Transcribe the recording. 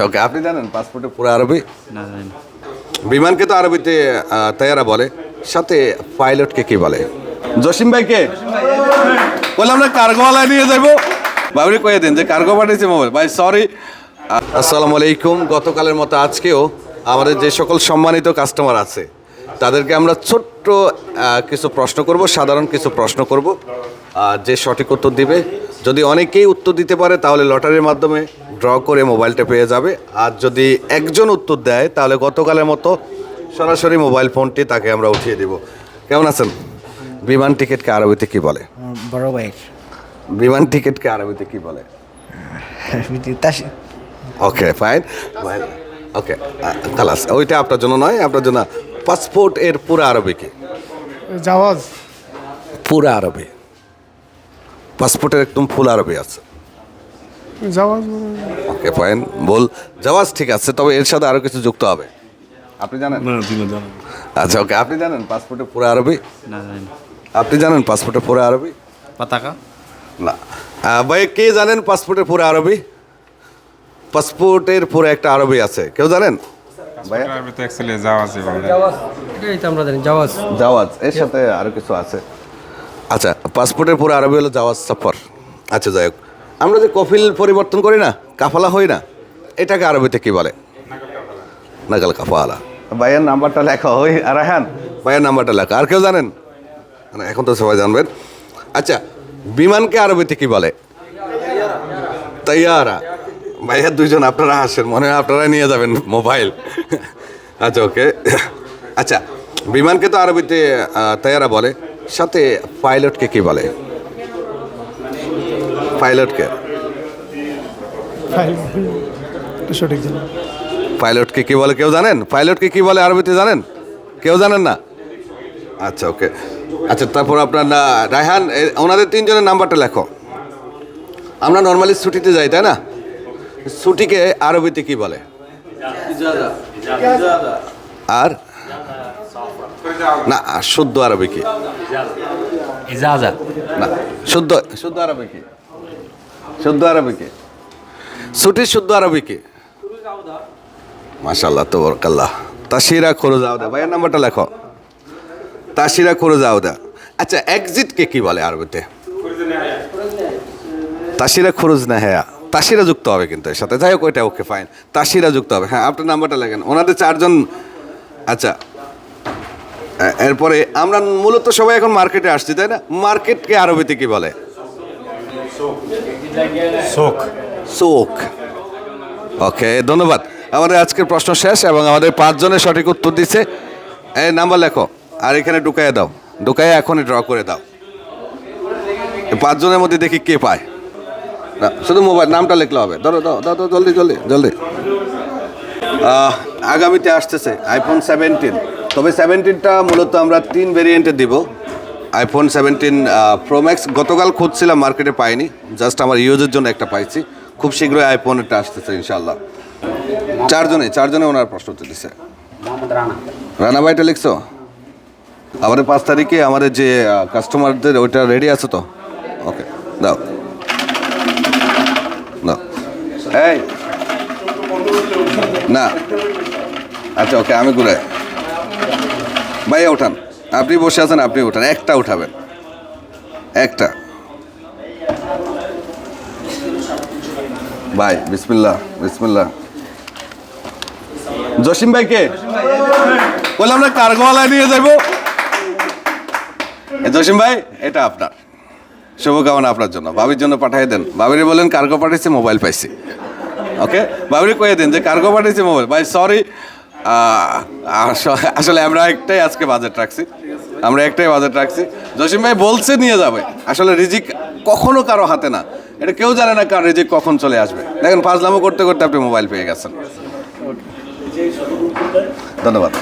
আচ্ছা ওকে আপনি জানেন পাসপোর্টে পুরো আরবি? না জানি বিমানকে তো আরবিতে আহ, বলে সাথে পাইলটকে কি বলে? জসিম ভাইকে? বললাম না কার্গোওয়ালা নিয়ে যাব। বাবরি কয়ে দিন যে কার্গো পাঠিয়েছে মোবাইল। ভাই সরি আসসালামু আলাইকুম। গতকালের মতো আজকেও আমাদের যে সকল সম্মানিত কাস্টমার আছে তাদেরকে আমরা ছোট্ট কিছু প্রশ্ন করব সাধারণ কিছু প্রশ্ন করব। যে সঠিক উত্তর দিবে যদি অনেকেই উত্তর দিতে পারে তাহলে লটারির মাধ্যমে ড্র করে মোবাইলটা পেয়ে যাবে। আর যদি একজন উত্তর দেয় তাহলে গতকালের মতো সরাসরি মোবাইল ফোনটি তাকে আমরা উঠিয়ে দিব। কেমন আছেন? বিমান টিকিটকে আরবিতে কি বলে? বড় ভাইয়ের বিমান টিকিটকে আরবিতে কি বলে? ওকে ফাইন ওকে খালাস ওইটা আপনার জন্য নয় আপনার জন্য পাসপোর্ট এর পুরো আরবি কি? জাওয়াজ পুরো আরবি। পাসপোর্টের একদম ফুল আরবি আছে। জাওয়াজ ওকে ফাইন বল জাওয়াজ ঠিক আছে তবে এর সাথে আরও কিছু যুক্ত হবে। আপনি জানেন? আচ্ছা ওকে আপনি জানেন পাসপোর্টের পুরো আরবি? না আপনি জানেন পাসপোর্টের পুরো আরবি? পতাকা? না। ভাই কে জানেন পাসপোর্টের পুরো আরবি? পাসপোর্টের পুরো একটা আরবি আছে। কেউ জানেন? ভাইয়া? আরবিতে অ্যাকচুয়ালি জাওয়াজি বলে এটাই তো আমরা জানি জাওয়াজ। জাওয়াজ এর সাথে আরও কিছু আছে। আচ্ছা পাসপোর্টের পুরো আরবি হলো জাওয়াজ সফর। আচ্ছা যাই হোক। আমরা যে কফিল পরিবর্তন করি না কাফালা হই না এটাকে আরবিতে কি বলে? নাগাল কাফালা। ভাইয়ের নাম্বারটা লেখা ওই রাহান ভাইয়ের নাম্বারটা লেখা আর কেউ জানেন? না, এখন তো সবাই জানবেন। আচ্ছা বিমানকে আরবিতে কি বলে? তাইয়ারা। ভাইয়া দুইজন আপনারা আসেন মনে হয় আপনারা নিয়ে যাবেন মোবাইল। আচ্ছা ওকে। আচ্ছা বিমানকে তো আরবিতে আহ, তাইয়ারা বলে সাথে পাইলটকে কি বলে? পাইলটকে সঠিক পাইলটকে কি বলে কেউ জানেন? পাইলটকে কি বলে আরবিতে জানেন? কেউ জানেন না? আচ্ছা ওকে। আচ্ছা তারপর আপনার না রায়হান ওনাদের তিনজনের নাম্বারটা লেখো। আমরা নর্মালি ছুটিতে যাই তাই না? ছুটিকে আরবিতে কি বলে? আর? না শুদ্ধ আরবি কি? না শুদ্ধ শুদ্ধ আরবি কি? শুদ্ধ আরবি কি ছুটির শুদ্ধ আরবি কি মাশাল্লাহ তো বরকাল্লাহ তাসিরা খরুজাউদা ভাইয়ের নাম্বারটা লেখো। তাসিরা খরুজাউদা আচ্ছা এক্সিটকে কি বলে আরবিতে? তাসিরা খরুজ না হ্যাঁ তাসিরা যুক্ত হবে কিন্তু এর সাথে। যাই হোক, ওইটা ওকে ফাইন তাসিরা যুক্ত হবে। হ্যাঁ আপনার নাম্বারটা লেখেন। ওনাদের চারজন আচ্ছা। এরপরে আমরা মূলত সবাই এখন মার্কেটে আসছি, তাই না? মার্কেটকে আরবিতে কি বলে? শোক। চোখ ওকে, ধন্যবাদ। আমাদের আজকের প্রশ্ন শেষ এবং আমাদের পাঁচজনের সঠিক উত্তর দিচ্ছে। এই নাম্বার লেখো। আর এখানে ঢুকাইয়ে দাও। ঢুকাইয়ে এখনই ড্র করে দাও। পাঁচজনের মধ্যে দেখি কে পায়। না, শুধু মোবাইল, নামটা লিখলে হবে। ধরো দাও দাও দাও জলদি জলদি জলদি। আগামীতে আসতেছে আইফোন সেভেন্টিন তবে সেভেন্টিনটা মূলত আমরা তিন ভেরিয়েন্টে দিব। আইফোন সেভেন্টিন প্রোম্যাক্স গতকাল খুঁজছিলাম মার্কেটে পাইনি। জাস্ট আমার ইউজের জন্য একটা পাইছি। খুব শীঘ্রই আইফোনেরটা আসতেছে ইনশাল্লাহ চারজনে চারজনে ওনার প্রশ্ন দিছে। রানা। ভাইটা লিখছো? আমাদের পাঁচ তারিখে আমাদের যে কাস্টমারদের ওইটা রেডি আছে তো? ওকে দাও। দাও। এই। না। আচ্ছা ওকে আমি ঘুরে ভাইয়া ওঠান। আপনি বসে আছেন, আপনি উঠান। একটা উঠাবেন। একটা। ভাই, বিসমিল্লাহ বিসমিল্লাহ। জসিম ভাইকে বললাম না কার্গোওয়ালা নিয়ে যাব। জসিম ভাই, এটা আপনার। শুভকামনা আপনার জন্য। ভাবির জন্য পাঠিয়ে দেন। ভাবিরে বলেন কার্গো পাঠিয়েছে, মোবাইল পাইছি। ওকে বাবরি কয়ে দিন যে, কার্গো পাঠিয়েছে, মোবাইল। ভাই সরি আসলে আমরা একটাই আজকে বাজেট রাখছি। আমরা একটাই বাজেট রাখছি। জসিম ভাই বলছে নিয়ে যাবে। আসলে রিজিক কখনো কারও হাতে না। এটা কেউ জানে না কার রিজিক কখন চলে আসবে। দেখেন ফাজলামো করতে করতে আপনি মোবাইল পেয়ে গেছেন। ধন্যবাদ।